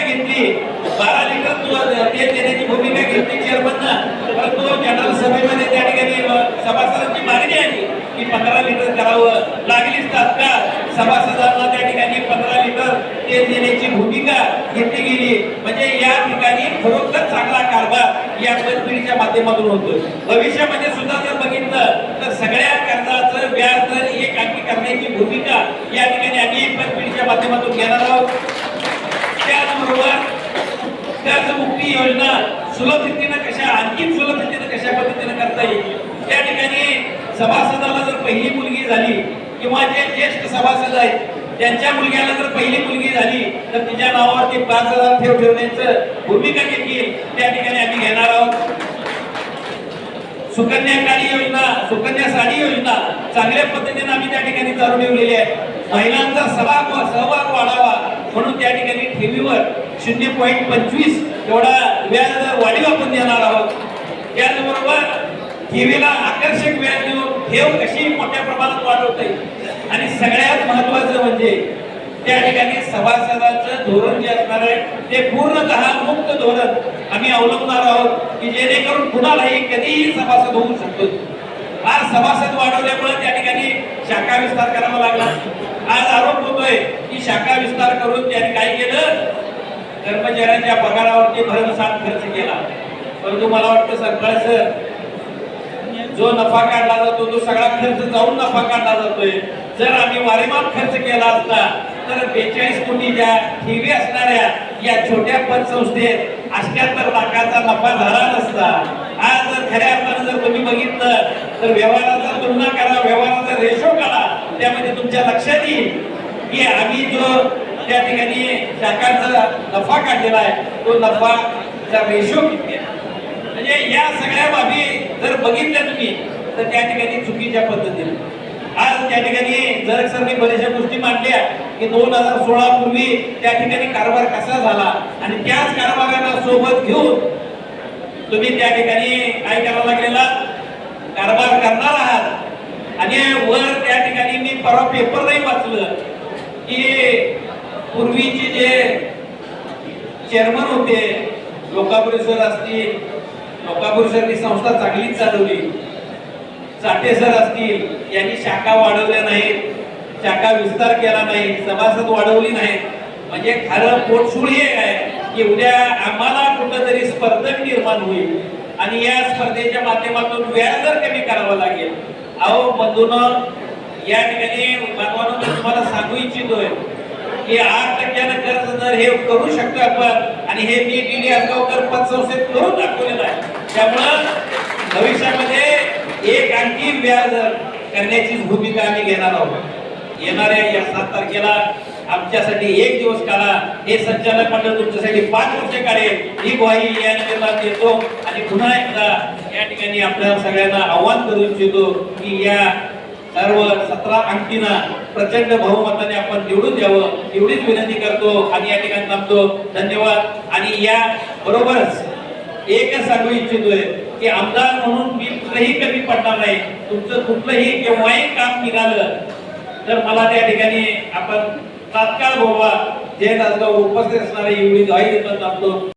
घेतली. बारा लिटर दूध ते देण्याची भूमिका घेतली चेअरमननं परंतु जनरल सभेमध्ये त्या ठिकाणी सभासदांची मागणी आली की पंधरा लिटर करावं. लागलीच तात्काळ. सभासदांना त्या ठिकाणी पंधरा लिटर ते देण्याची भूमिका घेतली गेली. म्हणजे या ठिकाणी खरोखर चांगला कारभार या पतपिढीच्या माध्यमातून होतो भविष्यामध्ये सुद्धा जर बघितलं तर सगळ्या कर्जाचं व्याज दर एक अंकी करण्याची भूमिका या ठिकाणी आम्ही पतपिढीच्या माध्यमातून घेणार आहोत त्याचबरोबर कर्जमुक्ती योजना सुलभ रीतीनं कशा आणखी सुलभ रीतीनं कशा पद्धतीनं करता येईल? त्या ठिकाणी सभासदाला जर पहिली मुलगी झाली किंवा जे ज्येष्ठ सभासद आहेत त्यांच्या मुलग्याला जर पहिली मुलगी झाली तर तिच्या नावावरती पाच हजार ठेव ठेवण्याचं भूमिका घेतली त्या ठिकाणी आम्ही घेणार आहोत. सुकन्या काळी योजना सुकन्या साडी योजना चांगल्या पद्धतीने आम्ही त्या ठिकाणी चालू ठेवलेली आहे. महिलांचा सहभाग सहभाग वाढावा म्हणून त्या ठिकाणी ठेवीवर शून्य पॉईंट पंचवीस एवढा व्याज वाढीव आपण देणार आहोत. त्याचबरोबर ठेवीला आकर्षक व्याज देऊन ठेव कशी मोठ्या प्रमाणात वाढवते आणि सगळ्यात महत्वाचं म्हणजे त्या ठिकाणी सभासदाचं धोरण जे असणार आहे ते पूर्णतः मुक्त धोरण आम्ही अवलंबणार आहोत की जेणेकरून कुणालाही कधीही सभासद होऊ शकतो. आज सभासद वाढवल्यामुळे त्या ठिकाणी शाखा विस्तार करावा लागला. आज आरोप होतोय की शाखा विस्तार करून त्यांनी काय केलं कर्मचाऱ्यांच्या पगारावरती भरमसाठ खर्च केला. परंतु मला वाटतं सरकार सर जो नफा काढला जातो तो सगळा खर्च जाऊन नफा काढला जातोय. जर आम्ही वारेमाप खर्च केला असता तर बेचाळीस कोटी ज्या ठेवी असणाऱ्या या छोट्या पतसंस्थेत अष्ट्याहत्तर लाखाचा नफा झाला नसता. आज जर खऱ्या अर्थानं जर तुम्ही बघितलं तर व्यवहाराचा तुलना करा व्यवहाराचा रेशो काढा. त्यामध्ये तुमच्या लक्षात येईल की आम्ही जो त्या ठिकाणी शाखांचा नफा काढलेला आहे. तो नफाचा रेशो किती आहे? म्हणजे या सगळ्या बाबी जर बघितल्या तुम्ही तर त्या ठिकाणी चुकीच्या पद्धतीने. आज त्या ठिकाणी जर सरने बऱ्याचशा गोष्टी मांडल्या की दोन हजार सोळा पूर्वी त्या ठिकाणी कारभार कसा झाला आणि त्याच कारभाराला सोबत घेऊन तुम्ही त्या ठिकाणी काय करायला लागलेला? कारभार करणार आहात. आणि वर त्या ठिकाणी मी परवा पेपर नाही वाचलं की चेअरमन होते. लोकापुरी सर असतील. लोकापुरी सरनी संस्था चांगलीच चालवली. चाटे सर असतील. यांनी शाखा वाढवल्या नाहीत. शाखा विस्तार केला नाही. सभासद वाढवली नाहीत. म्हणजे खरं पोटसूळ हे आहे की उद्या आम्हाला कुठंतरी स्पर्धक निर्माण होईल. आणि या स्पर्धेच्या माध्यमातून व्याज दर कमी करावा लागेल. अहो बंधून या ठिकाणी मानवानं तुम्हाला सांगू इच्छितोय की आठ टक्क्यानं कर्ज हे करू शकतो आपण. आणि हे मी डी डी पतसंस्थेत करून दाखवलेलं आहे. त्यामुळं भविष्यामध्ये एक आणखी व्याज करण्याची भूमिका आम्ही घेणार आहोत. येणाऱ्या या सात तारखेला आमच्यासाठी एक दिवस काढा. हे संचालक मंडळ तुमच्यासाठी पाच वर्ष काढेल. ही ग्वाही या निमित्तानं देतो. आणि पुन्हा एकदा या ठिकाणी आपल्या सगळ्यांना आव्हान करू इच्छितो की या सर्व सतरा अंकीना प्रचंड बहुमताने आपण निवडून द्यावं एवढीच विनंती करतो आणि या ठिकाणी थांबतो. धन्यवाद. आणि या बरोबरच एकच सांगू इच्छितोय की आमदार म्हणून मी कुठलंही कमी पडणार नाही. तुमचं कुठलंही केव्हाही काम निघालं तर मला त्या ठिकाणी आपण तात्काळ बोलवा. जे दासगाव उपस्थित असणारे एवढी गाई देतात थांबतो.